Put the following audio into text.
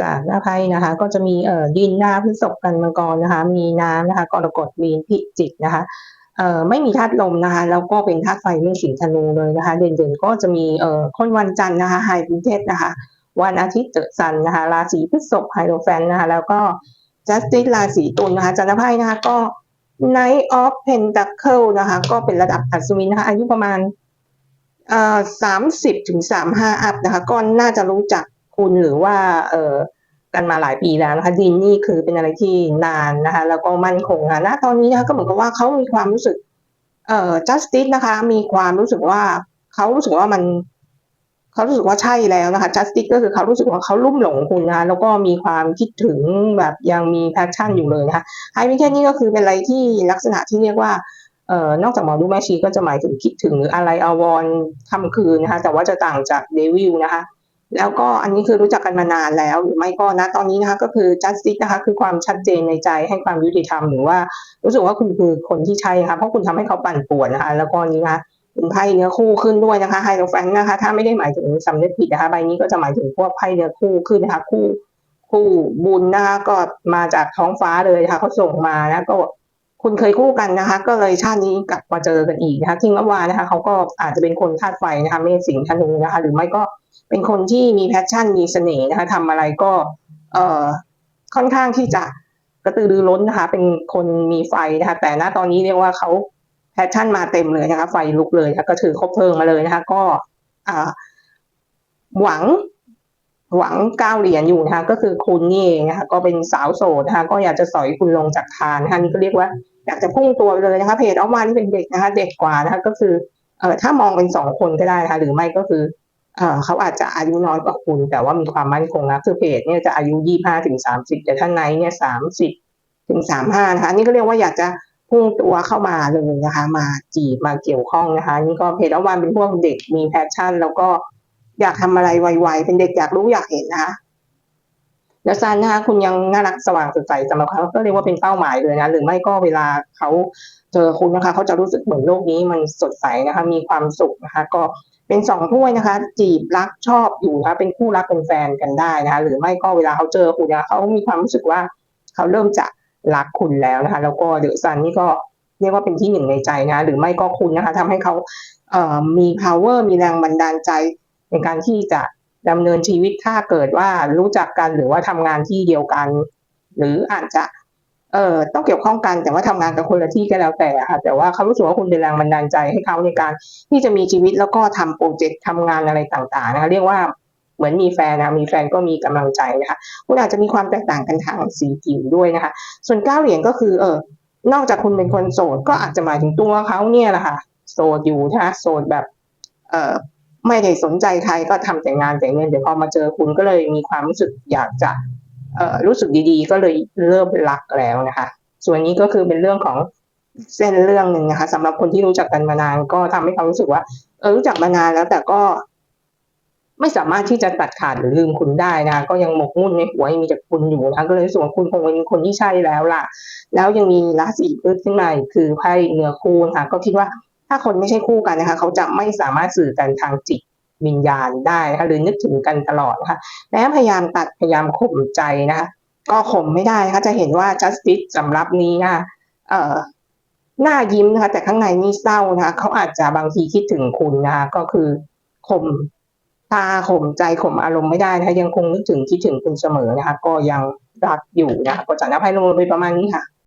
จากหน้าไพ่นะคะ ก็จะมีเอ่อดินนะคะพฤษภกันมังกรนะคะ มีน้ำนะคะกรกฎมีนพิจิกนะคะเอ่อไม่มีธาตุลมนะคะ แล้วก็เป็นธาตุไฟเรื่องสิงธนูเลยนะคะ เด่นๆก็จะมีเอ่อคนวันจันทร์นะคะไฮพิเทสนะคะ วันอาทิตย์เจอซันนะคะ ราศีพฤษภไฮโดแฟนนะคะ แล้วก็จัสติสราศีตุลนะคะจันทไพ่นะคะก็ Knight of Pentacle นะคะ ก็เป็นระดับอัศวินนะคะ อายุประมาณเอ่อสามสิบถึงสามห้าอัพนะคะ ก็น่าจะรู้จัก คุณหรือว่าเอ่อกันมาหลายปีแล้วนะคะดินนี่คือเป็นอะไรที่นานนะคะ แล้วก็มั่นคงนะณตอนนี้นะคะก็เหมือนกับว่าเขามีความรู้สึก เอ่อ justice นะคะ มีความรู้สึกว่าเขารู้สึกว่ามันเขารู้สึกว่าใช่แล้วนะคะ justice ก็คือเขารู้สึกว่าเขาลุ่มหลงคุณนะคะแล้วก็มีความคิดถึงแบบยังมี passion อยู่เลยนะคะไฮมิเทนนี่ก็คือเป็นอะไรที่ลักษณะที่เรียกว่าเอ่อนอกจากหมอดูแม่ชีก็จะหมายถึงคิดถึงหรืออะไรอาวรค่ำคืนนะคะ แต่ว่าจะต่างจากเดวิลนะคะ แล้วก็อันนี้คือรู้จักกันมานานแล้วหรือไม่ก็นะตอนนี้นะคะก็คือ justice นะคะคือความชัดเจนในใจให้ความยุติธรรมหรือว่ารู้สึกว่าคุณคือคนที่ใช่นะคะเพราะคุณทำให้เขาปั่นป่วนนะคะแล้วก็นี้นะคะเป็นไพ่เนื้อคู่ขึ้นด้วยนะคะไฮโดรแฟนนะคะถ้าไม่ได้หมายถึงสำเร็จผิดนะคะใบนี้ก็จะหมายถึงพวกไพ่เนื้อคู่ขึ้นนะคะคู่คู่บุญนะคะก็มาจากท้องฟ้าเลยนะคะเขาส่งมานะก็ คุณเคยคู่กันนะคะ ก็เลยชาตินี้กลับมาเจอกันอีกนะคะคิงอัวานะคะเขาก็อาจจะเป็นคนธาตุไฟนะคะเมษสิงห์ธนูนะคะ หรือไม่ก็เป็นคนที่มีแพชชั่นมีเสน่ห์นะคะทำอะไรก็เอ่อค่อนข้างที่จะกระตือรือร้นนะคะ เป็นคนมีไฟนะคะ แต่ณตอนนี้เรียกว่าเขาแพชชั่นมาเต็มเลยนะคะ ไฟลุกเลยนะคะก็ถือคบเพลิงมาเลยนะคะ ก็อ่าหวังหวังก้าวเหรียญอยู่นะคะก็คือคุณนี่เองนะคะก็เป็นสาวโสดนะคะก็อยากจะสอยคุณลงจากคานนะคะนี่ก็เรียกว่า อยากจะพุ่งตัวไปเลยนะคะเพจออฟมานี่เป็นเด็กนะคะ เด็กกว่านะคะก็คือเอ่อถ้ามองเป็นสองคนก็ได้นะคะหรือไม่ก็คือเอ่อเขาอาจจะอายุน้อยกว่าคุณ แต่ว่ามีความมั่นคงนะคือเพจเนี่ยจะอายุยี่ห้าถึงสามสิบแต่ท่านในเนี่ยสามสิบถึงสามห้านะคะนี่ก็เรียกว่าอยากจะพุ่งตัวเข้ามาเลยนะคะ มาจีบมาเกี่ยวข้องนะคะ นี่ก็เพจออฟมาเป็นพวกเด็กมีแพชชั่น แล้วก็อยากทำอะไรไวๆเป็นเด็กอยากรู้อยากเห็นนะคะ แล้วซันนะคะคุณยังน่ารักสว่างสดใสสำหรับเขาก็เรียกว่าเป็นเป้าหมายเลยนะหรือไม่ก็เวลาเขาเจอคุณนะคะ เขาจะรู้สึกเหมือนโลกนี้มันสดใสนะคะ มีความสุขนะคะ ก็เป็นสองถ้วยนะคะ จีบรักชอบอยู่นะคะเป็นคู่รักเป็นแฟนกันได้นะคะ หรือไม่ก็เวลาเขาเจอคุณนะคะเขามีความรู้สึกว่าเขาเริ่มจะรักคุณแล้วนะคะ แล้วก็เดอะซันนี่ก็เรียกว่าเป็นที่หนึ่งในใจนะ หรือไม่ก็คุณนะคะทำให้เขาเอ่อมี power มีแรงบันดาลใจในการที่จะ ดำเนินชีวิตถ้าเกิดว่ารู้จักกันหรือว่าทำงานที่เดียวกัน หรืออาจจะเอ่อต้องเกี่ยวข้องกันแต่ว่าทำงานกับคนละที่ก็แล้วแต่ค่ะแต่ว่าเขารู้สึกว่าคุณเป็นแรงบันดาลใจให้เขาในการที่จะมีชีวิตแล้วก็ทำโปรเจกต์ทำงานอะไรต่างๆนะคะเรียกว่าเหมือนมีแฟนนะมีแฟนก็มีกำลังใจนะคะคุณอาจจะมีความแตกต่างกันทางสีผิวด้วยนะคะ ส่วนเก้าเหรียญก็คือเออนอกจากคุณเป็นคนโสดก็อาจจะหมายถึงตัวเขาเนี่ยแหละค่ะโสดอยู่นะคะโสดแบบเอ่อ ไม่ได้สนใจใครก็ทำแต่งานแต่เงินแต่พอมาเจอคุณก็เลยมีความรู้สึกอยากจะเออรู้สึกดีๆ ก็เลยเริ่มรักแล้วนะคะ ส่วนนี้ก็คือเป็นเรื่องของเส้นเรื่องหนึ่งนะคะสำหรับคนที่รู้จักกันมานานก็ทำให้เขารู้สึกว่า เออรู้จักมานานแล้วแต่ก็ ไม่สามารถที่จะตัดขาดหรือลืมคุณได้นะก็ยังหมกมุ่นในหัวยังมีแต่คุณอยู่นะก็เลยสึกว่าคุณคงเป็นคนที่ใช่แล้วล่ะ แล้วยังมีราศีพฤษขึ้นมาคือไพ่เหนือคูนะคะก็คิดว่า ถ้าคนไม่ใช่คู่กันนะคะ เขาจะไม่สามารถสื่อกันทางจิตวิญญาณได้นะคะหรือนึกถึงกันตลอดนะคะแล้พยายามตัดพยายามข่มใจนะคะก็ข่มไม่ได้นะคะจะเห็นว่า justice สำหรับนี้นะคะเอ่อหน้ายิ้มนะคะ แต่ข้างในนี่เศร้านะคะ เขาอาจจะบางทีคิดถึงคุณนะคะก็คือข่มตาข่มใจข่มอารมณ์ไม่ได้นะคะยังคงนึกถึงคิดถึงคุณเสมอนะคะ ก็ยังรักอยู่นะคะก็จะนับให้ลงไปประมาณนี้ค่ะ